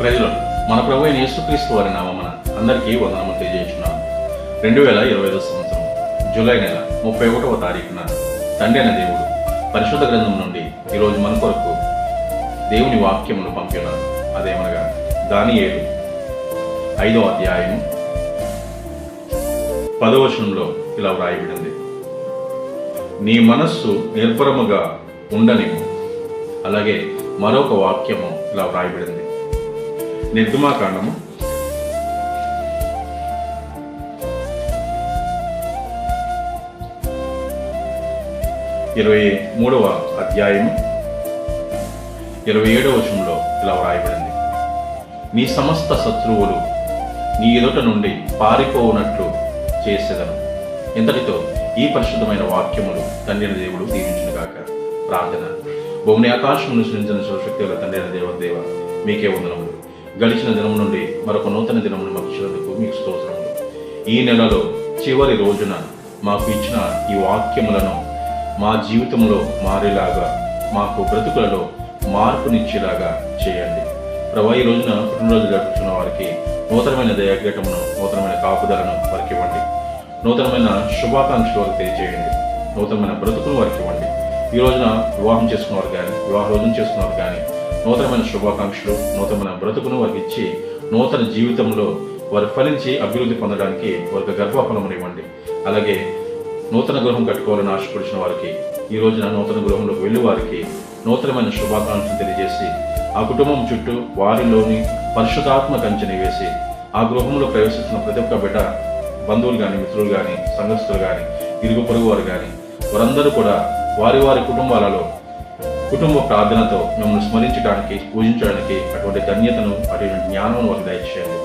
ప్రజలు మన ప్రభు అయిన యేసుక్రీస్తు వారి నామన అందరికీ వందనము తెలియజేస్తున్నాం. రెండు వేల ఇరవై ఐదు సంవత్సరం జూలై నెల ముప్పై ఒకటవ తారీఖున తండ్రి అయిన దేవుడు పరిశుద్ధ గ్రంథం నుండి ఈరోజు మన కొరకు దేవుని వాక్యమును పంపినారు అదేమనగా దానియేలు ఐదో అధ్యాయం పదవచనంలో ఇలా వ్రాయబడింది. నీ మనస్సు నిర్భరముగా ఉండనివ్వు. అలాగే మరొక వాక్యము ఇలా వ్రాయబడింది. నిర్గమాకాండము. ఇరవై మూడవ అధ్యాయము. ఇరవై ఏడవ వచనంలో ఇలా వ్రాయబడింది. నీ సమస్త శత్రువులు నీ ఎదుట నుండి పారిపోవునట్లు చేసేదను ఇంతటితో ఈ పరిశుద్ధమైన వాక్యములు తండ్రి దేవుడు దీవించునుగాక ప్రార్థన. భూమిని ఆకాశమును సృజించిన శివశక్తి గల తండ్రి దేవ దేవ మీకే వందనములు. గడిచిన దినం నుండి మరొక నూతన దినమును మాకు ఇచ్చినందుకు మీకు స్తోత్రములు. ఈ నెలలో చివరి రోజున మాకు ఇచ్చిన ఈ వాక్యములను మా జీవితంలో మారేలాగా మాకు బ్రతుకులలో మార్పునిచ్చేలాగా చేయండి. ప్రభా ఈ రోజున పుట్టినరోజు జరుపుతున్న వారికి నూతనమైన దయాఘటమును నూతనమైన కాపుదలను వారికి ఇవ్వండి. నూతనమైన శుభాకాంక్షలు వారికి తెలియజేయండి. నూతనమైన బ్రతుకును వారికి ఇవ్వండి. ఈ రోజున వివాహం చేసుకున్నవారు కానీ వివాహ రోజున చేసుకున్నవారు కానీ నూతనమైన శుభాకాంక్షలు నూతనమైన బ్రతుకును వారికి ఇచ్చి నూతన జీవితంలో వారు ఫలించి అభివృద్ధి పొందడానికి వారికి గర్భఫలమును ఇవ్వండి అలాగే నూతన గృహం కట్టుకోవాలని ఆశపడిచిన వారికి ఈ రోజున నూతన గృహంలోకి వెళ్ళి వారికి నూతనమైన శుభాకాంక్షలు తెలియజేసి ఆ కుటుంబం చుట్టూ వారిలోని పరిశుధాత్మ కంచెని వేసి ఆ గృహంలో ప్రవేశిస్తున్న ప్రతి ఒక్క బిడ్డ బంధువులు కానీ మిత్రులు కానీ సంఘస్థులు కానీ ఇరుగు పొరుగు వారు కానీ వారందరూ కూడా వారి వారి కుటుంబాలలో కుటుంబ ప్రార్థనతో మిమ్మల్ని స్మరించడానికి పూజించడానికి అటువంటి ధన్యతను అటువంటి జ్ఞానం వారికి దయచేయండి.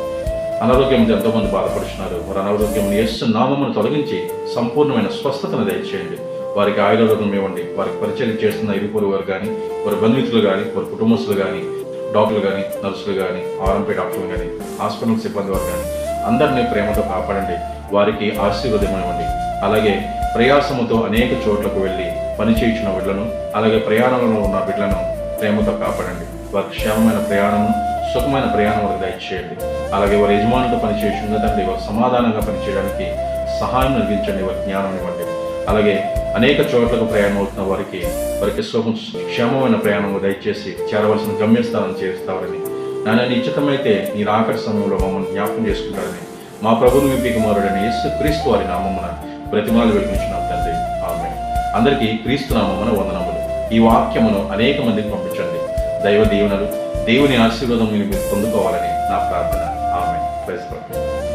అనారోగ్యం ఎంతోమంది బాధపడుతున్నారు వారి అనారోగ్యం యేసు నామమును తొలగించి సంపూర్ణమైన స్వస్థతను దయచేయండి. వారికి ఆయుర్వేదం ఇవ్వండి. వారికి పరిచయం చేస్తున్న ఇరుపురు వారు కానీ వారి బంధుమిత్రులు కానీ వారి కుటుంబస్తులు కానీ డాక్టర్లు కానీ నర్సులు కానీ ఆర్ఎంపీ డాక్టర్లు కానీ హాస్పిటల్ సిబ్బంది వారు కానీ అందరినీ ప్రేమతో కాపాడండి. వారికి ఆశీర్వదం ఇవ్వండి అలాగే ప్రయాసముతో అనేక చోట్లకు వెళ్ళి పనిచేయించిన బిడ్డలను అలాగే ప్రయాణంలో ఉన్న బిడ్డలను ప్రేమతో కాపాడండి. వారి క్షేమమైన ప్రయాణము సుఖమైన ప్రయాణం వారికి దయచేయండి. అలాగే వారి యజమానులతో పనిచేయకుండా తండ్రి వారు సమాధానంగా పనిచేయడానికి సహాయం అందించండి వారి జ్ఞానం ఇవ్వండి అలాగే అనేక చోట్లకు ప్రయాణం అవుతున్న వారికి వారికి సుఖం క్షేమమైన ప్రయాణం దయచేసి చేరవలసిన గమ్యస్థానం చేస్తారని నాన్న నిశ్చితమైతే నీ రాకటి సమయంలో మమ్మల్ని జ్ఞాపకం చేసుకుంటారని మా ప్రభుని విపి కుమారుడైన యేసు క్రీస్తు వారి నామమున ప్రతిమాలు వెలిగించినాం తండ్రి. అందరికీ క్రీస్తునామమున వందనములు. ఈ వాక్యమును అనేక మందికి పంపించండి. దైవ దీవెనలు దేవుని ఆశీర్వాదం మీరు పొందుకోవాలని నా ప్రార్థన. ఆమె ప్రశ్న